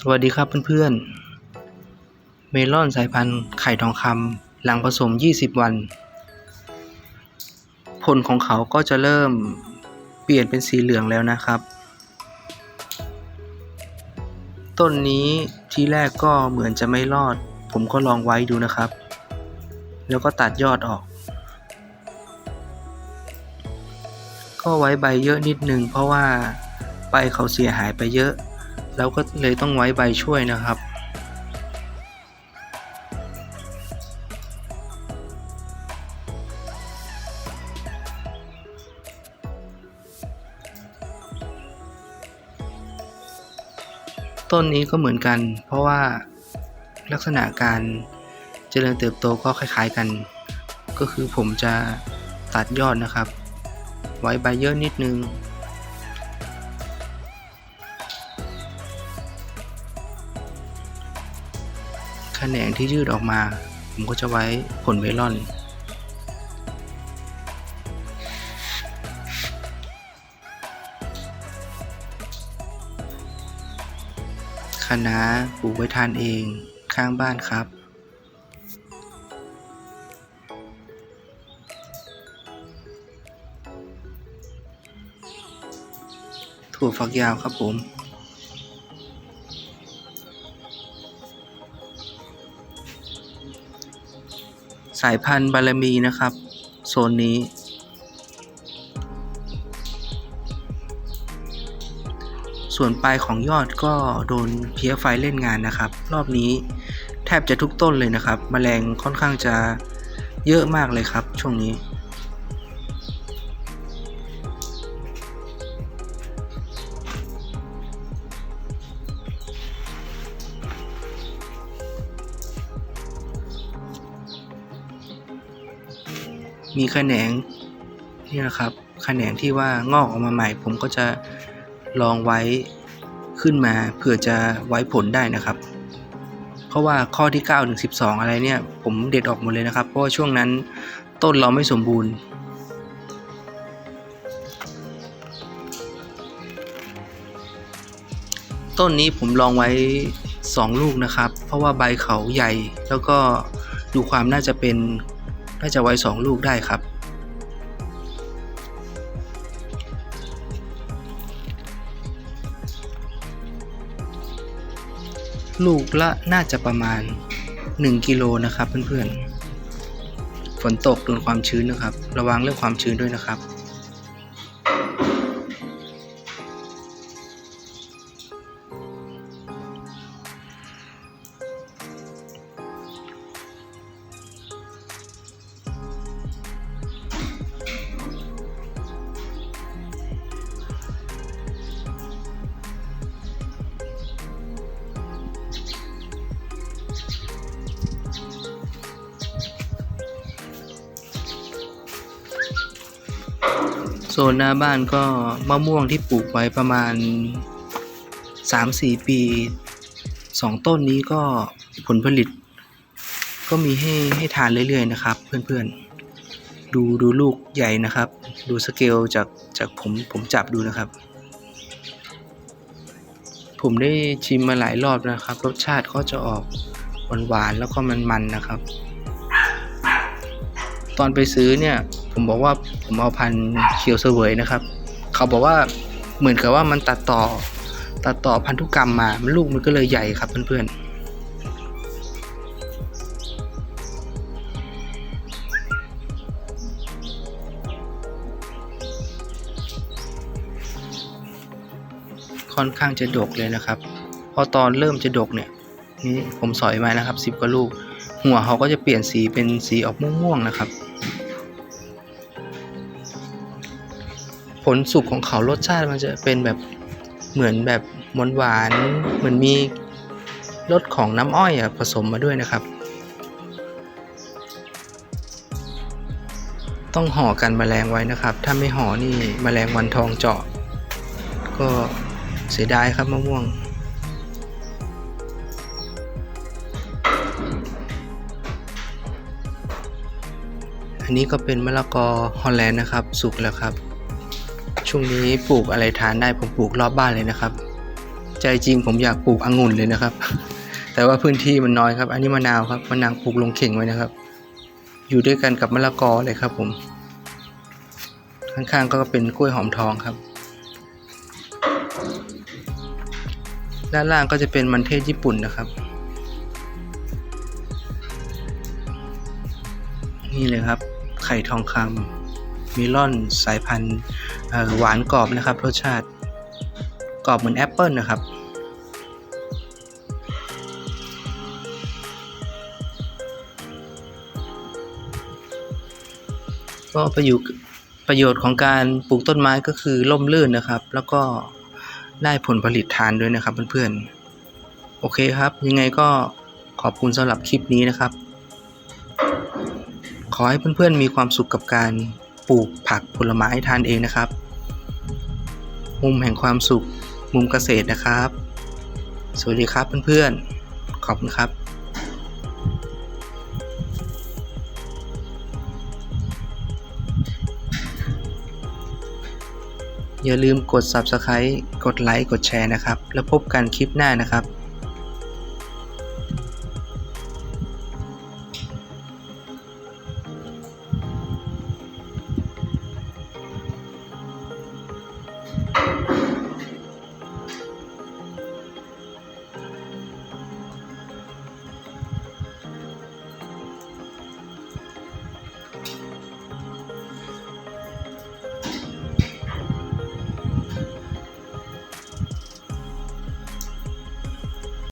สวัสดีครับเพื่อนๆ เมลอนสายพันธุ์ไข่ทองคำหลังผสม 20 วัน ผลของเขาก็จะเริ่มเปลี่ยนเป็นสีเหลืองแล้วนะครับ ต้นนี้ที่แรกก็เหมือนจะไม่รอด ผมก็ลองไว้ดูนะครับ แล้วก็ตัดยอดออก ก็ไว้ใบเยอะนิดนึงเพราะว่าใบเขาเสียหายไปเยอะ แล้วก็เลยต้องไว้ใบช่วยนะครับ ต้นนี้ก็เหมือนกัน เพราะว่าลักษณะการเจริญเติบโตก็คล้ายๆกัน ก็คือผมจะตัดยอดนะครับ ไว้ใบเยอะนิดนึง แขนงที่ยืดออกมา ผมก็จะไว้ผลเมลอน คณะปลูกไว้ทานเองข้างบ้านครับถั่วฝักยาวครับผมายพันธุ์บารมีนะครับ โซนนี้ ส่วนปลายของยอดก็โดนเพี้ยไฟเล่นงานนะครับ รอบนี้แทบจะทุกต้นเลยนะครับแมลงค่อนข้างจะเยอะมากเลยครับช่วงนี้ มีแขนงนี่นะครับแขนงที่ว่างอกออกมาใหม่ ผมก็จะลองไว้ขึ้นมาเผื่อจะไว้ผลได้นะครับ เพราะว่าข้อที่9ถึง12 อะไรเนี่ย ผมเด็ดออกหมดเลยนะครับ เพราะว่าช่วงนั้นต้นเราไม่สมบูรณ์ต้นนี้ผมลองไว้ 2 ลูกนะครับ เพราะว่าใบเขาใหญ่ แล้วก็ดูความน่าจะเป็น น่าจะไว้ 2 ลูกได้ครับ ลูกละน่าจะประมาณ 1 กิโลนะครับเพื่อนๆ ฝนตกโดนความชื้นนะครับ ระวังเรื่องความชื้นด้วยนะครับ ซนหน้าบ้านก็มะม่วงที่ปลูกไว้ประมาณ 3-4 ปี 2 ต้นนี้ก็ผลผลิต ก็มีให้ให้ทานเรื่อยๆนะครับ เพื่อนๆ ดูดูลูกใหญ่นะครับ ดูสเกลจากจากผมผมจับดูนะครับ ผมได้ชิมมาหลายรอบนะครับ รสชาติก็จะออกหวานๆแล้วก็มันๆนะครับ ตอนไปซื้อเนี่ย ผมบอกว่าผมเอาพันเขียวเสวยนะครับ เขาบอกว่าเหมือนกับว่ามันตัดต่อตัดต่อพันธุกรรมมามันลูกมันก็เลยใหญ่ครับเพื่อนๆค่อนข้างจะดกเลยนะครับ พอตอนเริ่มจะดกเนี่ยนี่ผมสอยมานะครับสิบกว่าลูก หัวเขาก็จะเปลี่ยนสีเป็นสีออกม่วงๆนะครับ ผลสุกของเขารสชาติมันจะเป็นแบบเหมือนแบบหวานหวานเหมือนมีรสของน้ำอ้อยอะผสมมาด้วยนะครับ ต้องห่อกันแมลงไว้นะครับ ถ้าไม่ห่อนี่แมลงวันทองเจาะ ก็เสียดายครับมะม่วงอันนี้ก็เป็นมะละกอฮอลแลนด์นะครับ สุกแล้วครับ ช่วงนี้ปลูกอะไรทานได้ผมปลูกรอบบ้านเลยนะครับ ใจจริงผมอยากปลูกองุ่นเลยนะครับ แต่ว่าพื้นที่มันน้อยครับ อันนี้มะนาวครับมะนาวปลูกลงเข่งไว้นะครับ อยู่ด้วยกันกับมะละกอเลยครับ ผม ข้างๆก็เป็นกล้วยหอมทองครับ ด้านล่างก็จะเป็นมันเทศญี่ปุ่นนะครับนี่เลยครับ ไข่ทองคำ เมลอนสายพันธุ์หวานกรอบนะครับ รสชาติกรอบเหมือนแอปเปิลนะครับ ก็ประโยชน์ประโยชน์ของการปลูกต้นไม้ก็คือร่มรื่นนะครับ แล้วก็ได้ผลผลิตทานด้วยนะครับเพื่อนๆ โอเคครับ ยังไงก็ขอบคุณสำหรับคลิปนี้นะครับ ขอให้เพื่อนๆมีความสุขกับการ ปลูกผักผลไม้ทานเองนะครับ มุมแห่งความสุขมุมเกษตรนะครับ สวัสดีครับเพื่อนๆ ขอบคุณครับอย่าลืมกด Subscribe กดไลค์ กดแชร์นะครับ แล้วพบกันคลิปหน้านะครับ